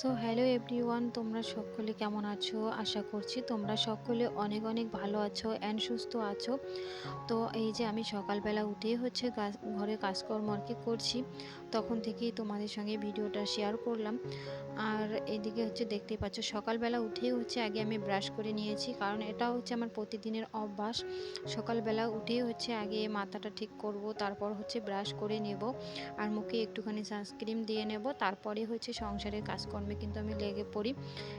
So hello everyone তোমরা সকলে কেমন আছো? আশা করছি তোমরা সকলে অনেক অনেক ভালো আছো অ্যান্ড সুস্থ আছো। তো এই যে আমি সকালবেলা উঠেই হচ্ছে ঘরে কাজকর্ম আর কি করছি, তখন থেকেই তোমাদের সঙ্গে ভিডিওটা শেয়ার করলাম। আর এদিকে হচ্ছে দেখতেই পাচ্ছ, সকালবেলা উঠেই হচ্ছে আগে আমি ব্রাশ করে নিয়েছি, কারণ এটা হচ্ছে আমার প্রতিদিনের অভ্যাস। সকালবেলা উঠেই হচ্ছে আগে মাথাটা ঠিক করব, তারপর হচ্ছে ব্রাশ করে নেব, আর মুখে একটুখানি সানস্ক্রিন দিয়ে নেব, তারপরে হচ্ছে সংসারের কাজকর্মে কিন্তু আমি লেগে পড়ি।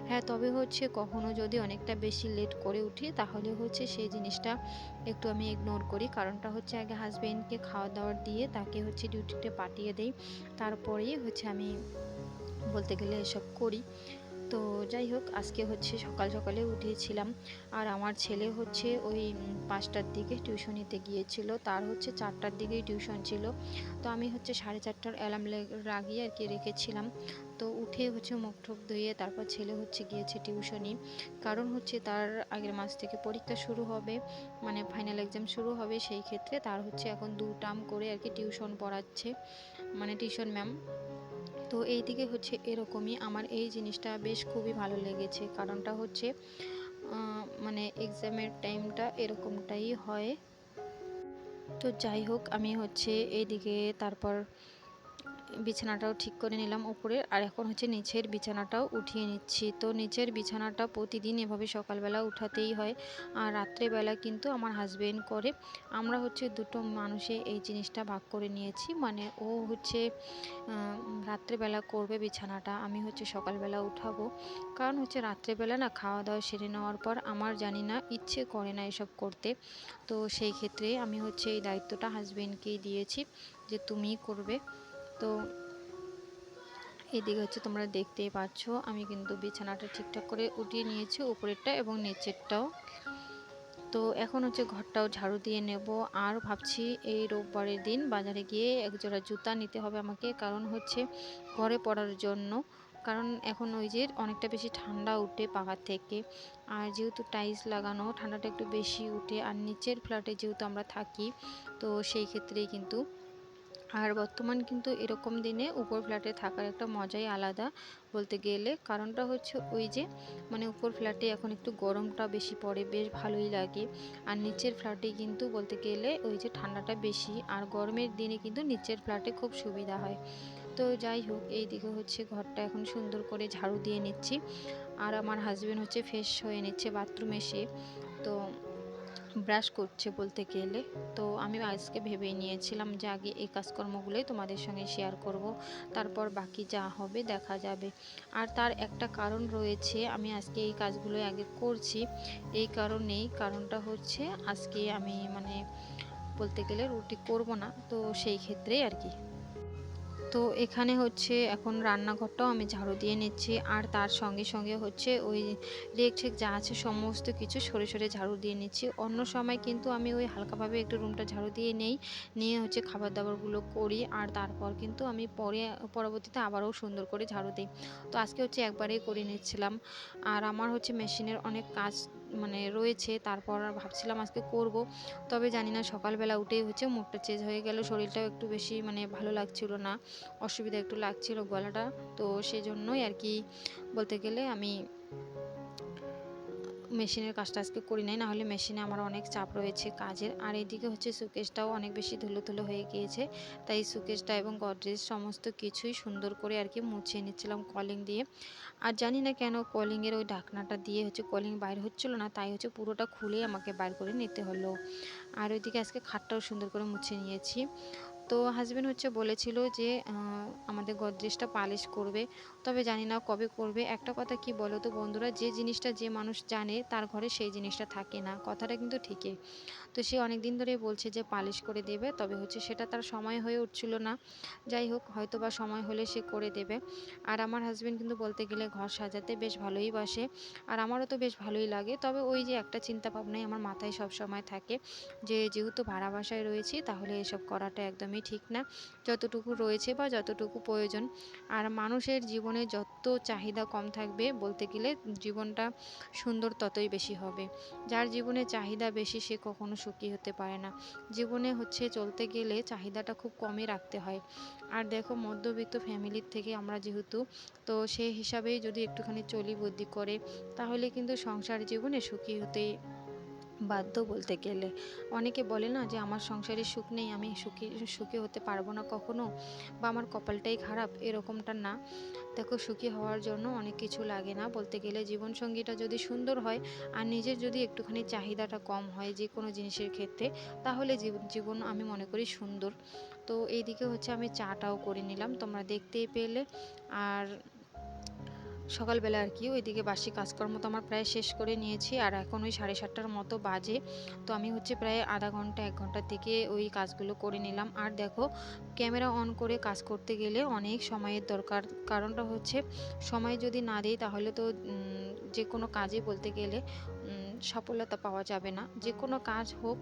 হ্যাঁ তবে হচ্ছে কখনো যদি অনেকটা বেশি লেট করে উঠি, তাহলে হচ্ছে সেই জিনিসটা একটু আমি ইগনোর করি। কারণটা হচ্ছে আগে হাজব্যান্ডকে খাওয়া দাওয়ার দিয়ে তাকে হচ্ছে ডিউটিতে পাঠিয়ে দেই। তারপরেই হচ্ছে আমি বলতে গেলে এসব করি। তো যাই হোক, আজকে হচ্ছে সকাল সকালে উঠেছিলাম। আর আমার ছেলে হচ্ছে ওই পাঁচটার দিকে টিউশনিতে গিয়েছিল। তার হচ্ছে চারটার দিকেই টিউশন ছিল। তো আমি হচ্ছে সাড়ে চারটার অ্যালার্ম লাগিয়ে আর কি রেখেছিলাম। তো উঠে হচ্ছে মুখ টুক ধুয়ে তারপর ছেলে হচ্ছে গিয়েছে টিউশনি। কারণ হচ্ছে তার আগের মাস থেকে পরীক্ষা শুরু হবে মানে ফাইনাল এক্সাম শুরু হবে, সেই ক্ষেত্রে তার হচ্ছে এখন দু টার্ম করে আর কি টিউশন পড়াচ্ছে মানে টিউশন ম্যাম তো এই দিকে হচ্ছে এরকমই। আমার এই জিনিসটা বেশ খুবই ভালো লেগেছে। কারণটা হচ্ছে মানে এক্সামের টাইমটা এরকমটাই হয়। তো যাই হোক, আমি হচ্ছে এইদিকে তারপর বিছানাটাও ঠিক করে নিলাম উপরে। আর এখন হচ্ছে নিচের বিছানাটাও উঠিয়ে নিচ্ছি। তো নিচের বিছানাটা প্রতিদিন এভাবে সকালবেলা উঠাতেই হয়। আর রাত্রেবেলা কিন্তু আমার হাজবেন্ড করে। আমরা হচ্ছে দুটো মানুষে এই জিনিসটা ভাগ করে নিয়েছি। মানে ও হচ্ছে রাত্রেবেলা করবে বিছানাটা, আমি হচ্ছে সকালবেলা উঠাবো। কারণ হচ্ছে রাত্রেবেলা না খাওয়া দাওয়া সেরে নেওয়ার পর আমার জানি না ইচ্ছে করে না এসব করতে। তো সেই ক্ষেত্রে আমি হচ্ছে এই দায়িত্বটা হাজবেন্ডকেই দিয়েছি যে তুমিই করবে। তো এদিকে হচ্ছে তোমরা দেখতেই পাচ্ছ, আমি কিন্তু বিছানাটা ঠিকঠাক করে উঠিয়ে নিয়েছি উপরেরটা এবং নিচেরটাও। তো এখন হচ্ছে ঘরটাও ঝাড়ু দিয়ে নেব। আর ভাবছি এই রোববারের দিন বাজারে গিয়ে এক জোড়া জুতা নিতে হবে আমাকে, কারণ হচ্ছে ঘরে পড়ার জন্য। কারণ এখন ওই যে অনেকটা বেশি ঠান্ডা উঠে পাকার থেকে। আর যেহেতু টাইলস লাগানো, ঠান্ডাটা একটু বেশি উঠে। আর নিচের ফ্ল্যাটে যেহেতু আমরা থাকি, তো সেই ক্ষেত্রেই কিন্তু আর বর্তমান কিন্তু এরকম দিনে উপর ফ্ল্যাটে থাকার একটা মজাই আলাদা বলতে গেলে। কারণটা হচ্ছে ওই যে মানে উপর ফ্ল্যাটে এখন একটু গরমটা বেশি পড়ে, বেশ ভালোই লাগে। আর নিচের ফ্ল্যাটে কিন্তু বলতে গেলে ওই যে ঠান্ডাটা বেশি, আর গরমের দিনে কিন্তু নিচের ফ্ল্যাটে খুব সুবিধা হয়। তো যাই হোক, এই দিকে হচ্ছে ঘরটা এখন সুন্দর করে ঝাড়ু দিয়ে নিচ্ছি। আর আমার হাজব্যান্ড হচ্ছে ফ্রেশ হয়ে নিচ্ছে বাথরুম এসে। তো ব্রাশ করছে বলতে গেলে। তো আমি আজকে ভেবেই নিয়েছিলাম যে আগে এই কাজকর্মগুলোই তোমাদের সঙ্গে শেয়ার করব। তারপর বাকি যা হবে দেখা যাবে। আর তার একটা কারণ রয়েছে, আমি আজকে এই কাজগুলোই আগে করছি। এই কারণেই কারণটা হচ্ছে, আজকে আমি মানে বলতে গেলে রুটি করব না। তো সেই ক্ষেত্রেই আর কি। তো এখানে হচ্ছে এখন রান্নাঘরটাও আমি ঝাড়ু দিয়ে নিচ্ছি। আর তার সঙ্গে সঙ্গে হচ্ছে ওই রেক ঠেক যা আছে সমস্ত কিছু সরে সরে ঝাড়ু দিয়ে নিচ্ছি। অন্য সময় কিন্তু আমি ওই হালকাভাবে একটু রুমটা ঝাড়ু দিয়ে নেই, নিয়ে হচ্ছে খাবার দাবারগুলো করি। আর তারপর কিন্তু আমি পরে, পরবর্তীতে আবারও সুন্দর করে ঝাড়ু দিই। তো আজকে হচ্ছে একবারেই করে নিচ্ছিলাম। আর আমার হচ্ছে মেশিনের অনেক কাজ মানে রয়েছে, তারপর আর ভাবছিলাম আজকে করব। তবে জানি না, সকালবেলা উঠেই হচ্ছে মুখটা চেঞ্জ হয়ে গেল, শরীরটাও একটু বেশি মানে ভালো লাগছিল না, অসুবিধা একটু লাগছিল গলাটা। তো সেই জন্যই আর কি বলতে গেলে আমি মেশিনের কাজটা আজকে করি নাই, নাহলে মেশিনে আমার অনেক চাপ রয়েছে কাজের। আর এদিকে হচ্ছে সুকেশটাও অনেক বেশি ধুলো ধুলো হয়ে গিয়েছে, তাই সুকেশটা এবং গডরেজ সমস্ত কিছুই সুন্দর করে আর কি মুছিয়ে নিচ্ছিলাম কলিং দিয়ে। আর জানি না কেন কলিংয়ের ওই ঢাকনাটা দিয়ে হচ্ছে কলিং বাইর হচ্ছিল না, তাই হচ্ছে পুরোটা খুলেই আমাকে বাইর করে নিতে হলো। আর ওইদিকে আজকে খাটটাও সুন্দর করে মুছে নিয়েছি। তো হাজব্যান্ড হচ্ছে বলেছিল যে আমাদের গদরেজটা পালিশ করবে। তবে জানি না কবে করবে। একটা কথা কি বলো তো বন্ধুরা, যে জিনিসটা যে মানুষ জানে, তার ঘরে সেই জিনিসটা থাকে না। কথাটা কিন্তু ঠিকই। তো সে অনেক দিন ধরে বলছে যে, পালিশ করে দেবে। তবে হচ্ছে সেটা তার সময় হয়ে উঠছিল না। যাই হোক হয়তো বা সময় হলে সে করে দেবে। আর আমার হাজব্যান্ড কিন্তু বলতে গেলে ঘর সাজাতে বেশ ভালোই বাসে। আর আমারও তো বেশ ভালোই লাগে। তবে ওই যে একটা চিন্তা ভাবনাই আমার মাথায় সব সময় থাকে যে, যেহেতু ভাড়া বাসায় রয়েছি, তাহলে এসব করাটা একদমই একদমই ঠিক না। যতটুকু রয়েছে বা যতটুকু প্রয়োজন। আর মানুষের জীবনে যত চাহিদা কম থাকবে বলতে গেলে জীবনটা সুন্দর ততই বেশি হবে। যার জীবনে চাহিদা বেশি সে কখনো সুখী হতে পারে না। জীবনে হচ্ছে চলতে গেলে চাহিদাটা খুব কমই রাখতে হয়। আর দেখো মধ্যবিত্ত ফ্যামিলির থেকে আমরা যেহেতু, তো সেই হিসাবেই যদি একটুখানি চলি বুদ্ধি করে, তাহলে কিন্তু সংসার জীবনে সুখী হতে বাধ্য বলতে গেলে। অনেকে বলে না যে, আমার সংসারে সুখ নেই, আমি সুখী সুখী হতে পারব না কখনো বা আমার কপালটাই খারাপ। এরকমটা না। দেখো, সুখী হওয়ার জন্য অনেক কিছু লাগে না। বলতে গেলে জীবনসঙ্গীটা যদি সুন্দর হয় আর নিজের যদি একটুখানি চাহিদাটা কম হয় যে কোনো জিনিসের ক্ষেত্রে, তাহলে জীবন আমি মনে করি সুন্দর। তো এইদিকে হচ্ছে আমি চাটাও করে নিলাম। তোমরা দেখতেই পেলে। আর সকালবেলা আর কি, ওইদিকে বাসি কাজকর্ম তো আমার প্রায় শেষ করে নিয়েছি। আর এখন ওই সাড়ে সাতটার মতো বাজে। তো আমি হচ্ছে প্রায় আধা ঘণ্টা, এক ঘণ্টার থেকে ওই কাজগুলো করে নিলাম। আর দেখো, ক্যামেরা অন করে কাজ করতে গেলে অনেক সময়ের দরকার। কারণটা হচ্ছে, সময় যদি না দিই তাহলে তো যে কোনো কাজে বলতে গেলে সফলতা পাওয়া যাবে না। যে কোনো কাজ হোক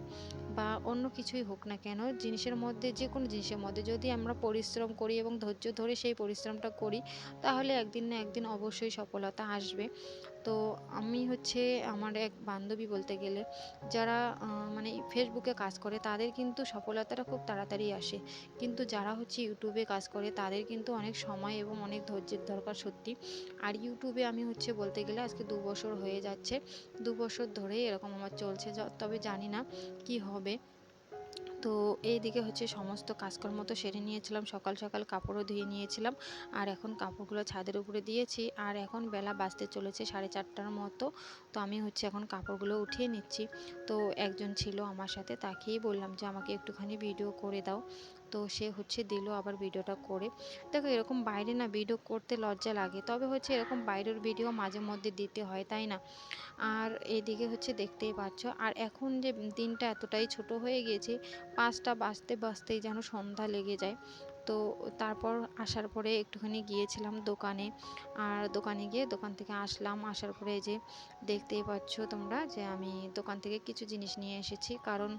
বা অন্য কিছুই হোক না কেন, জিনিসের মধ্যে যে কোনো জিনিসের মধ্যে যদি আমরা পরিশ্রম করি এবং ধৈর্য ধরে সেই পরিশ্রমটা করি, তাহলে একদিন না একদিন অবশ্যই সফলতা আসবে। তো আমি হচ্ছে আমার এক বান্ধবী বলতে গেলে, যারা মানে ফেসবুকে কাজ করে, তাদের কিন্তু সফলতাটা খুব তাড়াতাড়ি আসে। কিন্তু যারা হচ্ছে ইউটিউবে কাজ করে, তাদের কিন্তু অনেক সময় এবং অনেক ধৈর্যের দরকার সত্যি। আর ইউটিউবে আমি হচ্ছে বলতে গেলে আজকে দু বছর হয়ে যাচ্ছে। দু বছর ধরেই এরকম আমার চলছে তবে জানি না কি হবে। তো এইদিকে হচ্ছে সমস্ত কাজকর্ম তো সেরে নিয়েছিলাম, সকাল সকাল কাপড়ও ধুয়ে নিয়েছিলাম, আর এখন কাপড়গুলো ছাদের উপরে দিয়েছি, আর এখন বেলা বাজতে চলেছে সাড়ে চারটার মতো, তো আমি হচ্ছে এখন কাপড়গুলো উঠিয়ে নিচ্ছি। তো একজন ছিল আমার সাথে, তাকেই বললাম যে আমাকে একটুখানি ভিডিও করে দাও। তো সে হচ্ছে দিল আবার ভিডিওটা করে। দেখো এরকম বাইরে না ভিডিও করতে লজ্জা লাগে। তবে হচ্ছে এরকম বাইরের ভিডিও মাঝে মধ্যে দিতে হয়, তাই না? আর এদিকে হচ্ছে দেখতেই পাচ্ছ, আর এখন যে দিনটা এতটাই ছোট হয়ে গিয়েছে, পাঁচটা বাজতে বাজতেই যেন সন্ধ্যা লেগে যায়। তো তারপর আসার পরে একটুখানি গিয়েছিলাম দোকানে, আর দোকানে গিয়ে দোকান থেকে আসলাম। আসার পরে যে দেখতেই পাচ্ছ তোমরা যে আমি দোকান থেকে কিছু জিনিস নিয়ে এসেছি। কারণ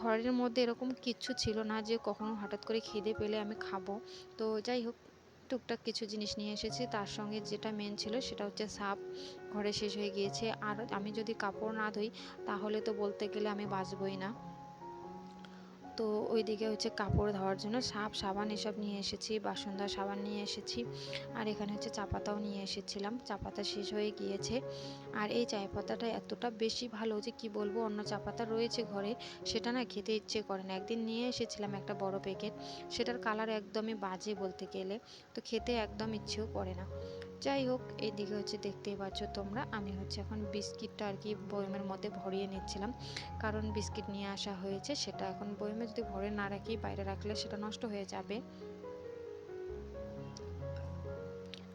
ঘরের মধ্যে এরকম কিচ্ছু ছিল না যে কখনো হঠাৎ করে খিদে পেলে আমি খাব। তো যাই হোক, টুকটাক কিছু জিনিস নিয়ে এসেছি। তার সঙ্গে যেটা মেন ছিল সেটা হচ্ছে সাপ ঘরে শেষ হয়ে গিয়েছে। আর আমি যদি কাপড় না ধুই, তাহলে তো বলতে গেলে আমি বাঁচবই না। তো ওই দিকে হচ্ছে কাপড় ধোয়ার জন্য সাপ, সাবান এসব নিয়ে এসেছি বাসনদা সাবান নিয়ে এসেছি। আর এখানে হচ্ছে চা পাতাও নিয়ে এসেছিলাম। চা পাতা শেষ হয়ে গিয়েছে। আর এই চায় পাতাটা এতটা বেশি ভালো যে কি বলব, অন্য চা পাতা রয়েছে ঘরে, সেটা না খেতে ইচ্ছে করে না। একদিন নিয়ে এসেছিলাম একটা বড় প্যাকেট সেটার কালার একদমই বাজে বলতে গেলে। তো খেতে একদম ইচ্ছেও করে না। যাই হোক এইদিকে হচ্ছে দেখতেই পাচ্ছ তোমরা, আমি হচ্ছে এখন বিস্কিটটা আর কি বয়মের মধ্যে ভরিয়ে নিচ্ছিলাম। কারণ বিস্কিট নিয়ে আসা হয়েছে, সেটা এখন বয়মে যদি ভরে না রাখি, বাইরে রাখলে সেটা নষ্ট হয়ে যাবে।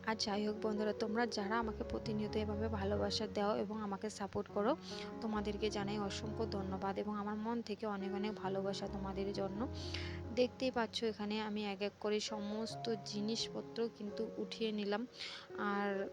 আর যাই হোক বন্ধুরা, তোমরা যারা আমাকে প্রতিনিয়ত এভাবে ভালোবাসা দাও এবং আমাকে সাপোর্ট করো, তোমাদেরকে জানাই অসংখ্য ধন্যবাদ এবং আমার মন থেকে অনেক অনেক ভালোবাসা তোমাদের জন্য। দেখতেই পাচ্ছ এখানে আমি এক এক করে সমস্ত জিনিসপত্র কিন্তু উঠিয়ে নিলাম। আর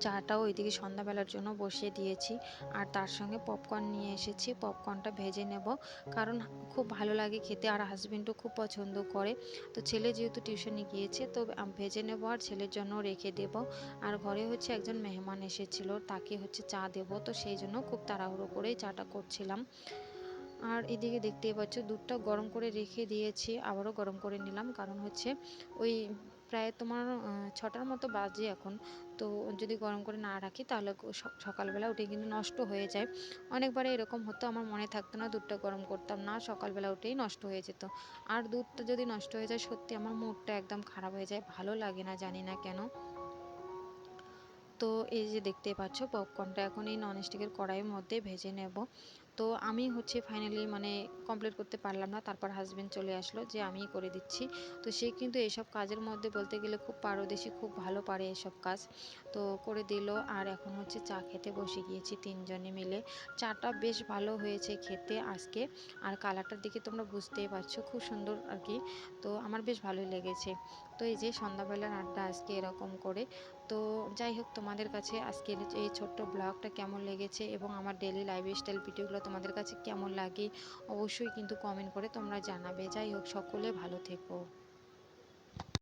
চাটাও ওইদিকে সন্ধ্যাবেলার জন্য বসিয়ে দিয়েছি। আর তার সঙ্গে পপকর্ন নিয়ে এসেছি। পপকর্নটা ভেজে নেব। কারণ খুব ভালো লাগে খেতে আর হাজব্যান্ডও খুব পছন্দ করে। তো ছেলে যেহেতু টিউশনে গিয়েছে, তো ভেজে নেব আর ছেলের জন্য রেখে দেব। আর ঘরে হচ্ছে একজন মেহমান এসেছিল, তাকে হচ্ছে চা দেব। তো সেই জন্য খুব তাড়াহুড়ো করেই চাটা করছিলাম। আর এদিকে দেখতেই পাচ্ছ, দুধটা গরম করে রেখে দিয়েছি, আবারও গরম করে নিলাম। কারণ হচ্ছে ওই প্রায় তোমার ছটার মতো বাজে এখন। তো যদি গরম করে না রাখি, তাহলে সকালবেলা উঠে কিন্তু নষ্ট হয়ে যায়। অনেকবারে এরকম হতো, আমার মনে থাকতো না দুধটা গরম করতাম না, সকালবেলা উঠেই নষ্ট হয়ে যেত। আর দুধটা যদি নষ্ট হয়ে যায়, সত্যি আমার মুডটা একদম খারাপ হয়ে যায়, ভালো লাগে না জানি না কেন। তো এই যে দেখতে পাচ্ছ পপকর্নটা এখন এই ননস্টিকের কড়াইয়ের মধ্যে ভেজে নেব। তো আমি হচ্ছে ফাইনালি মানে কমপ্লিট করতে পারলাম না, তারপর হাজব্যান্ড চলে আসলো যে আমিই করে দিচ্ছি। তো সে কিন্তু এসব কাজের মধ্যে বলতে গেলে খুব পারদর্শী, খুব ভালো পারে এসব কাজ। তো করে দিল আর এখন হচ্ছে চা খেতে বসে গিয়েছি তিনজনে মিলে। চাটা বেশ ভালো হয়েছে খেতে আজকে। আর কালারটার দিকে তোমরা বুঝতেই পারছ, খুব সুন্দর আর কি। তো আমার বেশ ভালোই লেগেছে। তো এই যে সন্ধ্যাবেলার আড্ডা আজকে এরকম করে। তো যাই হোক তোমাদের কাছে আজকের এই ছোট্ট ব্লগটা কেমন লেগেছে এবং আমার ডেলি লাইফ স্টাইল ভিডিওগুলো তোমাদের কাছে কেমন লাগে, অবশ্যই কিন্তু কমেন্ট করে তোমরা জানাবে। যাই হোক সকলে ভালো থেকো।